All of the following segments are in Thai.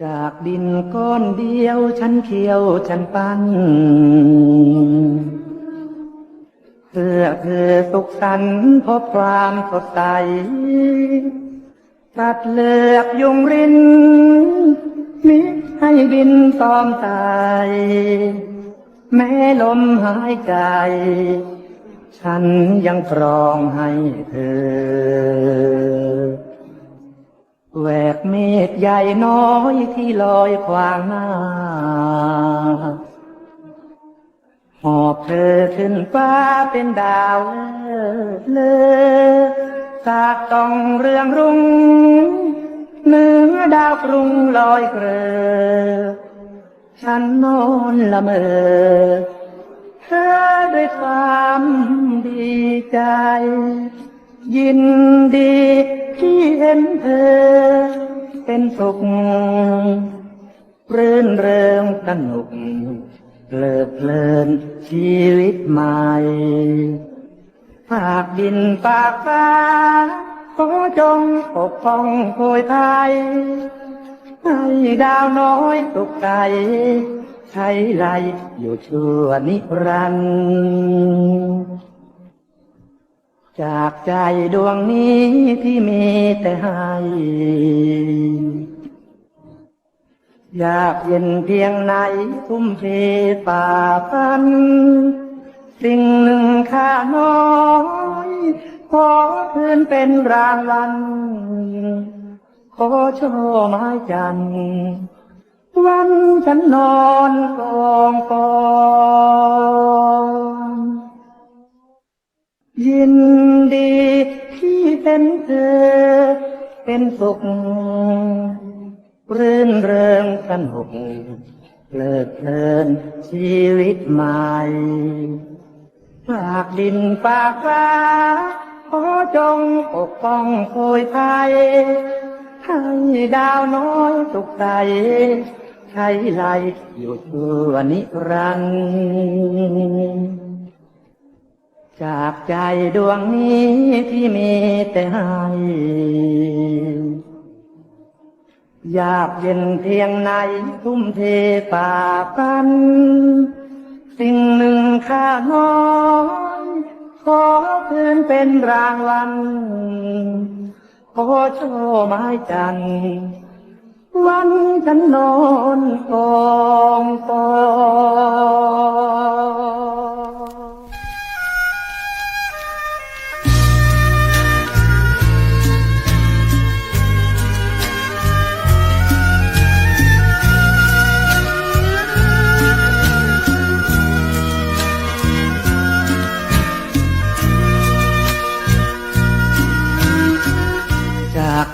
จากดินก้อนเดียวฉันเคี้ยวฉันปั้นเพื่อเธอสุขสันต์พบความสดใสตัดเลือกยุงรินมิให้บินตอมตายแม้ลมหายใจ ฉันยังครองให้เธอ แหวกเมฆใหญ่น้อยที่ลอยขวางหน้า หอบเธอขึ้นฟ้าเป็นดาวเลิศสากต้องเรืองรุ่งเหนือดาวกรุงลอยเกลอฉันนอนละเมอ เธอด้วยความดีใจ ยินดีที่เห็นเธอ เป็นสุขเรื่นเริงสนุกเพลิดเพลินชีวิตใหม่ฝากดินฝากฟ้าขอจงปกป้องโคยไทยให้ดาวน้อยสุขใจใช้ไรอยู่ชั่วนิรันดร์ จากใจดวงนี้ที่มีแต่ให้ อยากเย็นเพียงไหนทุ่มเทฝ่าพัน สิ่งหนึ่งค่าน้อยขอคืนเป็นรางวัล ขอช่อไม้จัน วันฉันนอนกองกองยิน สุขรื่นเริงสนุกเลิดเพลินชีวิตใหม่ฝากดินฝากฟ้าขอจงปกป้องโคยไทยให้ดาวน้อยสุขใสใช้ไลอยู่ชั่วนิรันดร์ จากใจดวงนี้ที่มีแต่ให้ อยากเย็นเพียงไหนทุ่มเทป่ากัน สิ่งหนึ่งค่าน้อยขอคืนเป็นรางวัลขอโชว์ไม้จัน วันฉันนอนกองกอ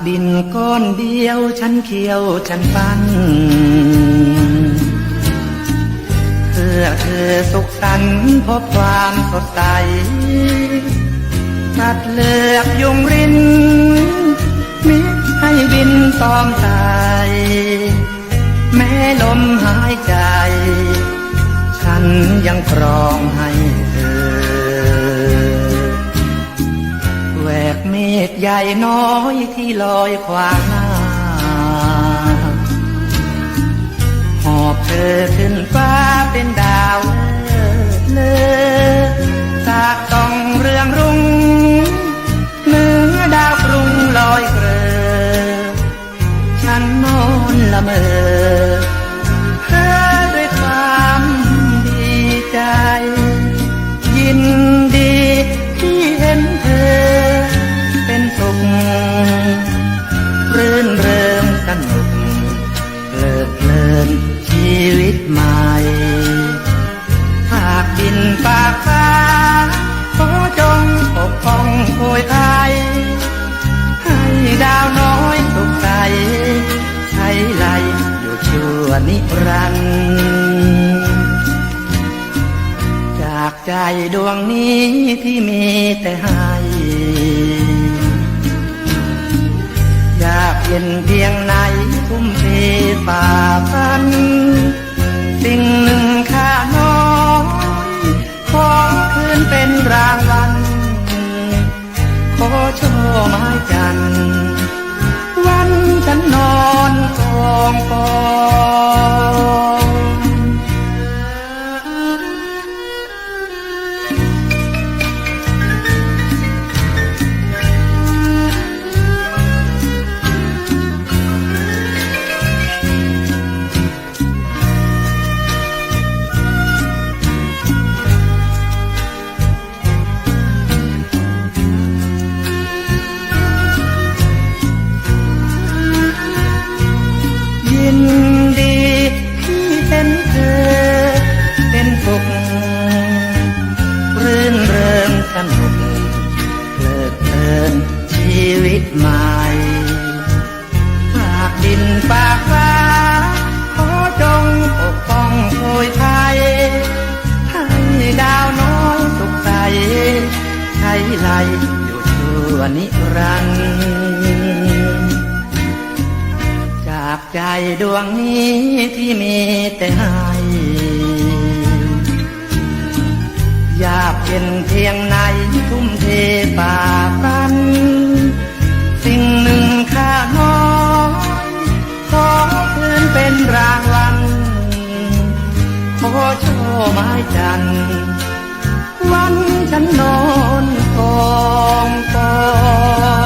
ดินก้อนเดียวฉันเคี้ยวฉันปั้นเพื่อเธอสุขสันต์พบความสดใสตัดเลือกยุงรินมิให้บินตอมตายแม้ลมหายใจ ฉันยังครองให้ ใหญ่น้อยที่ลอยขวางหน้า หอบเธอขึ้นฟ้า นิรันดร์จากใจดวงนี้ที่มีแต่ให้อยากเย็นเพียงไหนทุ่มเทฝ่าฟัน ไลอยู่ชั่วนิรันดร์จากใจดวงนี้ที่มีแต่ให้อยากเป็นเพียงในทุ่มเทป่าปัน สิ่งหนึ่งค่าน้อยขอคืนเป็นรางวัลขอโชว์ไม้จันทร์วันฉันนอน กองกอง